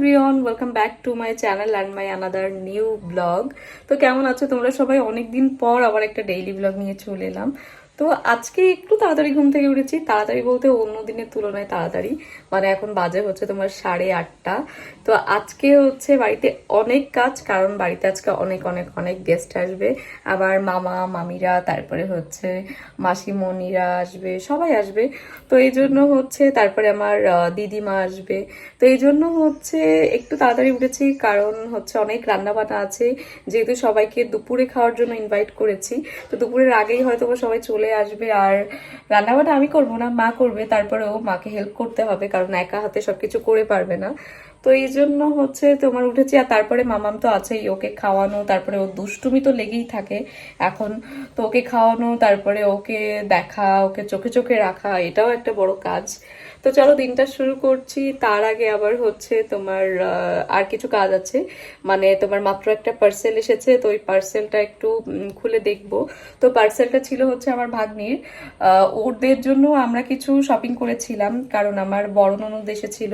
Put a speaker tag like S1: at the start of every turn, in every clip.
S1: Everyone welcome back to my channel and my another new blog তো কেমন আছো? তোমরা সবাই অনেকদিন পর আবার একটা ডেইলি ব্লগ নিয়ে চলে এলাম। তো আজকে একটু তাড়াতাড়ি ঘুম থেকে উঠেছি। তাড়াতাড়ি বলতে অন্য দিনের তুলনায় তাড়াতাড়ি। মানে এখন বাজে হচ্ছে তোমার সাড়ে আটটা। তো আজকে হচ্ছে বাড়িতে অনেক কাজ, কারণ বাড়িতে আজকে অনেক অনেক অনেক গেস্ট আসবে। আবার মামা, মামিরা, তারপরে হচ্ছে মাসিমণিরা আসবে, সবাই আসবে। তো এই জন্য হচ্ছে তারপরে আমার দিদিমা আসবে। তো এই জন্য হচ্ছে একটু তাড়াতাড়ি উঠেছি, কারণ হচ্ছে অনেক রান্না বান্না আছে। যেহেতু সবাইকে দুপুরে খাওয়ার জন্য ইনভাইট করেছি। তো দুপুরের আগেই হয়তো সবাই চলে আসবে আর রান্নাবাটা আমি করব না, মা করবে তারপরেও মাকে হেল্প করতে হবে, কারণ একা হাতে সবকিছু করে পারবে না। তো এই জন্য হচ্ছে তোমার উঠেছি, আর তারপরে মামাম তো আছেই, ওকে খাওয়ানো, তারপরে ও দুষ্টুমি তো লেগেই থাকে। এখন তো ওকে খাওয়ানো, তারপরে ওকে দেখা, ওকে চোখে চোখে রাখা, এটাও একটা বড় কাজ। তো চলো দিনটা শুরু করছি। তার আগে আবার হচ্ছে তোমার আর কিছু কাজ আছে। মানে তোমার মাত্র একটা পার্সেল এসেছে, তো ওই পার্সেলটা একটু খুলে দেখব। তো পার্সেলটা ছিল হচ্ছে আমার ভাগ্নির। ওদের জন্য আমরা কিছু শপিং করেছিলাম, কারণ আমার বড় ননদ এসেছিল।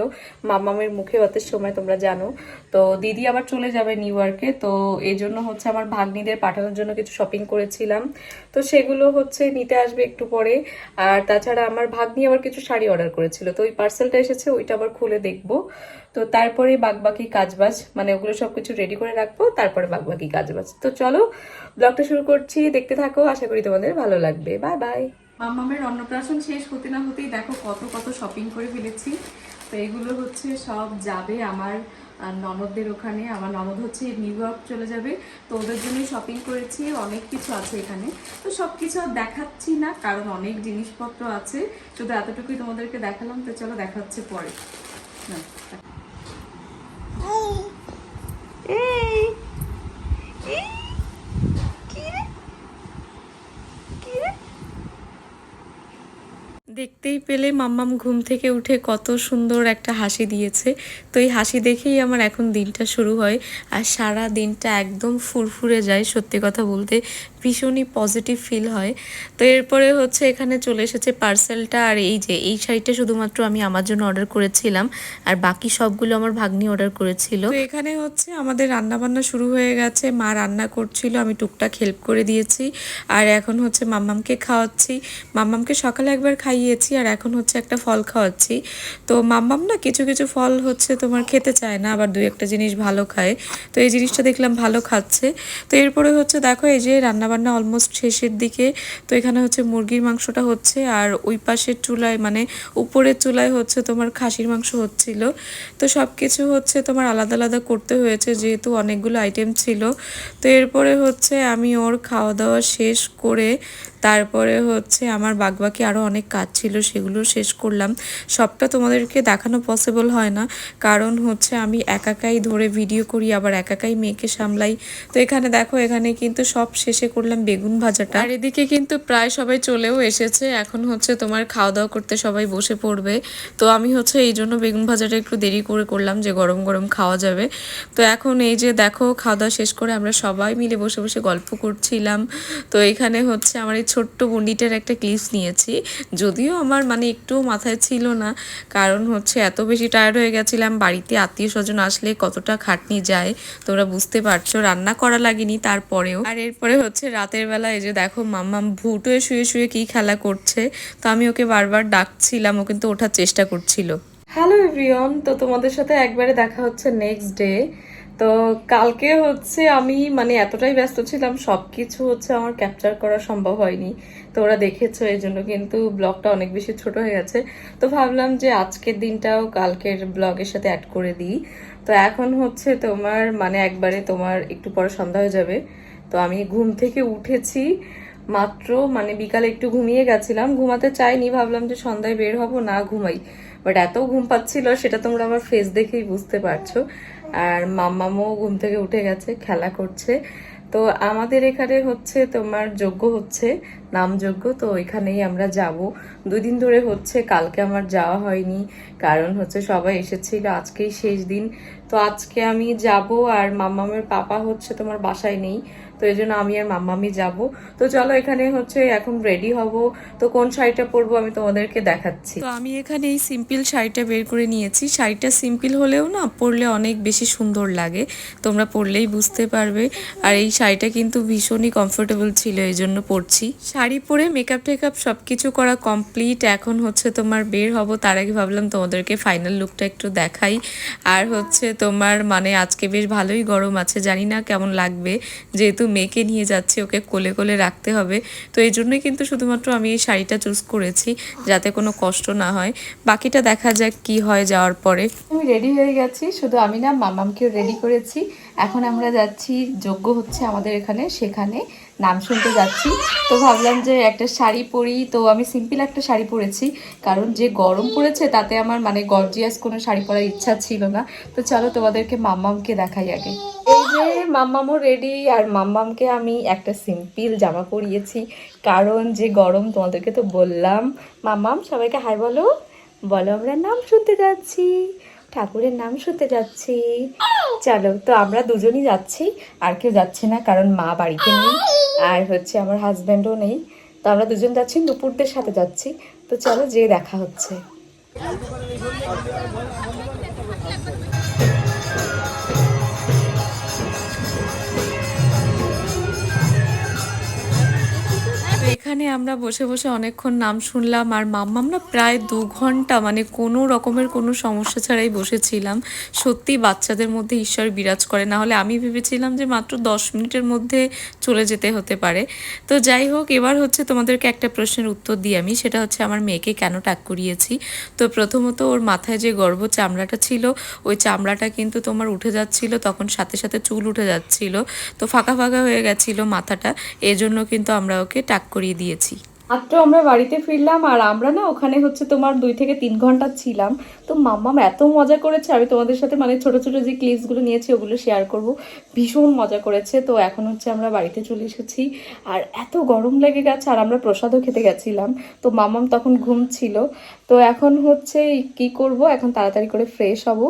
S1: মামামের মুখে ভাতের সময় তোমরা জানো। তো দিদি আবার চলে যাবে নিউ ইয়র্কে তো এই জন্য হচ্ছে আমার ভাগ্নিদের পাঠানোর জন্য কিছু শপিং করেছিলাম। তো সেগুলো হচ্ছে নিতে আসবে একটু পরে। আর তাছাড়া আমার ভাগ্নি আবার কিছু শাড়ি অর্ডার করেছিল তো ওই পার্সেলটা এসেছে, ওইটা আবার খুলে দেখব। তো তারপরে বাগবাকি কাজবাজ মানে ওগুলো সবকিছু রেডি করে রাখব, তারপরে বাগবাকি কাজবাজ। তো চলো ব্লগটা শুরু করছি, দেখতে থাকো, আশা করি তোমাদের ভালো লাগবে। বাই বাই মামামের অন্নপ্রাশন শেষ হতে না হতেই দেখো কত কত শপিং করে ফেলেছি। তো এগুলো হচ্ছে সব যাবে আমার আহ, ননদদের ওখানে। আমার ননদ হচ্ছে নিউ ইয়র্ক চলে যাবে। তো ওদের জন্যই শপিং করেছি অনেক কিছু আছে এখানে। তো সব কিছু আর দেখাচ্ছি না কারণ অনেক জিনিসপত্র আছে। শুধু এতটুকুই তোমাদেরকে দেখালাম তো চলো দেখা হচ্ছে পরে। রে? দেখতেই পেলে মাম্মাম ঘুম থেকে উঠে কত সুন্দর একটা হাসি দিয়েছে। তো এই হাসি দেখেই আমার এখন দিনটা শুরু হয় আর সারা দিনটা একদম ফুরফুরে যায় সত্যি কথা বলতে, ভীষণই পজিটিভ ফিল হয়। তো এরপরে হচ্ছে এখানে চলে এসেছে পার্সেলটা আর এই যে, এই শাড়িটা শুধুমাত্র আমি আমার জন্য অর্ডার করেছিলাম আর বাকি সবগুলো আমার ভাগ্নি অর্ডার করেছিল। তো এখানে হচ্ছে আমাদের রান্না বান্না শুরু হয়ে গেছে, মা রান্না করছিল, আমি টুকটাক হেল্প করে দিয়েছি। আর এখন হচ্ছে মাম্মামকে খাওয়াচ্ছি। মাম্মামকে সকালে একবার খাইয়েছি আর এখন হচ্ছে একটা ফল খাওয়াচ্ছি। তো মাম্মাম না কিছু কিছু ফল হচ্ছে তোমার খেতে চায় না, আবার দুই একটা জিনিস ভালো খায়। তো এই জিনিসটা দেখলাম ভালো খাচ্ছে। তো এরপরে হচ্ছে দেখো এই যে রান্নাবান্না অলমোস্ট শেষের দিকে, তো এখানে হচ্ছে মুরগির মাংসটা হচ্ছে আর ওই পাশের চুলায় মানে উপরের চুলায় হচ্ছে তোমার খাসির মাংস হচ্ছিল। তো সব কিছু হচ্ছে তোমার আলাদা আলাদা করতে হয়েছে যেহেতু অনেকগুলো আইটেম ছিল। তো এরপরে হচ্ছে আমি ওর খাওয়া দাওয়া শেষ করে তারপরে হচ্ছে আমার বাগবাকি আরও অনেক কাজ ছিল, সেগুলো শেষ করলাম। সবটা তোমাদেরকে দেখানো পসিবল হয় না, কারণ হচ্ছে আমি একাকাই ধরে ভিডিও করি, আবার একাকাই মেয়েকে সামলাই। তো এখানে দেখো, এখানে কিন্তু সব শেষে করলাম বেগুন ভাজাটা। আর এদিকে কিন্তু প্রায় সবাই চলেও এসেছে, এখন হচ্ছে তোমার খাওয়া দাওয়া করতে সবাই বসে পড়বে। তো আমি হচ্ছে এই জন্য বেগুন ভাজাটা একটু দেরি করে করলাম যে গরম গরম খাওয়া যাবে। তো এখন এই যে দেখো, খাওয়া দাওয়া শেষ করে আমরা সবাই মিলে বসে বসে গল্প করছিলাম। তো এখানে হচ্ছে আমার এই ছোট্ট বন্ডিটার একটা ক্লিপস নিয়েছি। যদিও আমার মানে একটুও মাথায় ছিল না। কারণ হচ্ছে এত বেশি টায়ার্ড হয়ে গেছিলাম, বাড়িতে আত্মীয় স্বজন আসলে কতটা খাটনি যায়, তোমরা বুঝতে পারছ, রান্না করা লাগেনি তারপরেও। আর এরপরে হচ্ছে রাতের বেলা এই যে দেখো মাম্মাম ভুটোয়ে শুয়ে শুয়ে কি খেলা করছে, তো আমি ওকে বারবার ডাকছিলাম, ও কিন্তু ওঠার চেষ্টা করছিল। হ্যালো এভরিওয়ান তো তোমাদের সাথে একবারে দেখা হচ্ছে নেক্সট ডে তো কালকে হচ্ছে আমি মানে এতটাই ব্যস্ত ছিলাম সব কিছু হচ্ছে আমার ক্যাপচার করা সম্ভব হয়নি। তো ওরা দেখেছ, এই জন্য কিন্তু ব্লগটা অনেক বেশি ছোট হয়ে গেছে। তো ভাবলাম যে আজকের দিনটাও কালকের ব্লগের সাথে অ্যাড করে দিই। তো এখন হচ্ছে তোমার মানে একবারে তোমার একটু পরে সন্ধ্যা হয়ে যাবে। তো আমি ঘুম থেকে উঠেছি, মাত্র মানে বিকালে একটু ঘুমিয়ে গেছিলাম। ঘুমাতে চাইনি, ভাবলাম যে সন্ধ্যায় বের হব, না ঘুমাই। বাট এত ঘুম পাচ্ছিল, সেটা তোমরা আমার ফেস দেখেই বুঝতে পারছ। আর মাম্মামও ঘুম থেকে উঠে গেছে, খেলা করছে। তো আমাদের এখানে হচ্ছে তোমার যজ্ঞ হচ্ছে নামযজ্ঞ তো ওইখানেই আমরা যাব। দুই দিন ধরে হচ্ছে, কালকে আমার যাওয়া হয়নি, কারণ হচ্ছে সবাই এসেছিল, আজকেই শেষ দিন। তো আজকে আমি যাব আর মামামের পাপা হচ্ছে তোমার বাসায় নেই। তো এই জন্য আমি আর মাম্মামি যাব। তো চলো এখানে হচ্ছে এখন রেডি হব। তো কোন শাড়িটা পরবো আমি তোমাদেরকে দেখাচ্ছি। তো আমি এখানে এই সিম্পল শাড়িটা বের করে নিয়েছি। শাড়িটা সিম্পল হলেও না পরলে অনেক বেশি সুন্দর লাগে। তোমরা পরলেই বুঝতে পারবে। আর এই শাড়িটা কিন্তু ভীষণই কমফোর্টেবল ছিল, এই জন্য পরছি। শাড়ি পরে মেকআপ টেকআপ সব কিছু করা কমপ্লিট এখন হচ্ছে তোমার বের হব। তার আগে ভাবলাম তোমাদেরকে ফাইনাল লুকটা একটু দেখাই। আর হচ্ছে তোমার মানে আজকে বেশ ভালোই গরম আছে, জানি না কেমন লাগবে। যেহেতু মেয়েকে নিয়ে যাচ্ছি ওকে কোলে কোলে রাখতে হবে। তো এই জন্যই কিন্তু শুধুমাত্র আমি এই শাড়িটা চুজ করেছি যাতে কোনো কষ্ট না হয়। বাকিটা দেখা যাক কি হয় যাওয়ার পরে। আমি রেডি হয়ে গেছি শুধু আমি না মামামকেও রেডি করেছি। এখন আমরা যাচ্ছি যোগ্য হচ্ছে আমাদের এখানে সেখানে নাম শুনতে যাচ্ছি। তো ভাবলাম যে একটা শাড়ি পরি তো আমি সিম্পল একটা শাড়ি পরেছি। কারণ যে গরম পড়েছে তাতে আমার মানে গর্জিয়াস কোনো শাড়ি পরার ইচ্ছা ছিল না। তো চলো তোমাদেরকে মাম্মামকে দেখাই আগে। এই যে মাম্মামও রেডি আর মাম্মামকে আমি একটা সিম্পল জামা পরিয়েছি। কারণ যে গরম তোমাদেরকে তো বললাম। মাম্মাম, সবাইকে হাই বলো। বলো, আমরা নাম শুনতে যাচ্ছি। ঠাকুরের নাম শুনতে যাচ্ছি। চলো, তো আমরা দুজনই যাচ্ছি। আর কেউ যাচ্ছে না, কারণ মা বাড়িতে নেই, আর হচ্ছে আমার হাজব্যান্ডও নেই। তো আমরা দুজন যাচ্ছি দুপুরদের সাথে যাচ্ছি। তো চলো যে দেখা হচ্ছে। আমরা বসে বসে অনেকক্ষণ নাম শুনলাম আর মাম্মাম না প্রায় দু ঘণ্টা মানে কোনো রকমের কোনো সমস্যা ছাড়াই বসেছিলাম। সত্যি বাচ্চাদের মধ্যে ঈশ্বর বিরাজ করে, না হলে আমি ভেবেছিলাম যে মাত্র দশ মিনিটের মধ্যে চলে যেতে হতে পারে। তো যাই হোক, এবার হচ্ছে তোমাদেরকে একটা প্রশ্নের উত্তর দিই আমি, সেটা হচ্ছে আমার মেয়েকে কেন টাক করিয়েছি? তো প্রথমত ওর মাথায় যে গর্ভ চামড়াটা ছিল, ওই চামড়াটা কিন্তু তোমার উঠে যাচ্ছিল, তখন সাথে সাথে চুল উঠে যাচ্ছিল। তো ফাঁকা ফাঁকা হয়ে গেছিল মাথাটা, এজন্য কিন্তু আমরা ওকে টাক করিয়ে দিয়েছি। মাত্র আমরা বাড়িতে ফিরলাম আর আমরা না ওখানে হচ্ছে তোমার দুই থেকে তিন ঘণ্টা ছিলাম। তো মাম্মাম এত মজা করেছে, আমি তোমাদের সাথে মানে ছোট ছোট যে ক্লিপসগুলো নিয়েছি ওগুলো শেয়ার করব। ভীষণ মজা করেছে। তো এখন হচ্ছে আমরা বাড়িতে চলে এসেছি। আর এত গরম লেগে গেছে আর আমরা প্রসাদও খেতে গেছিলাম। তো মাম্মাম তখন ঘুম ছিল। তো এখন হচ্ছে কি করব? এখন তাড়াতাড়ি করে ফ্রেশ হব।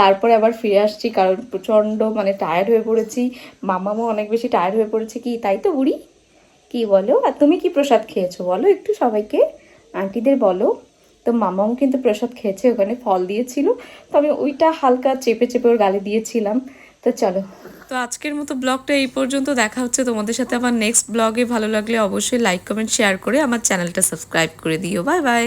S1: তারপরে আবার ফিরে আসছি কারণ প্রচণ্ড মানে টায়ার্ড হয়ে পড়েছি। মামামও অনেক বেশি টায়ার্ড হয়ে পড়েছে কি তাই তো বুড়ি? কি বলো? আর তুমি কি প্রসাদ খেয়েছো বলো? একটু সবাইকে। আন্টিদের বলো। তো মামাও কিন্তু প্রসাদ খেয়েছে, ওখানে ফল দিয়েছিল। তো আমি ওইটা হালকা চেপে চেপে ওর গালে দিয়েছিলাম। তো চলো। তো আজকের মতো ব্লগটা এই পর্যন্ত। দেখা হচ্ছে তোমাদের সাথে আমার নেক্সট ব্লগে। ভালো লাগলে অবশ্যই লাইক কমেন্ট শেয়ার করে আমার চ্যানেলটা সাবস্ক্রাইব করে দিও। Bye bye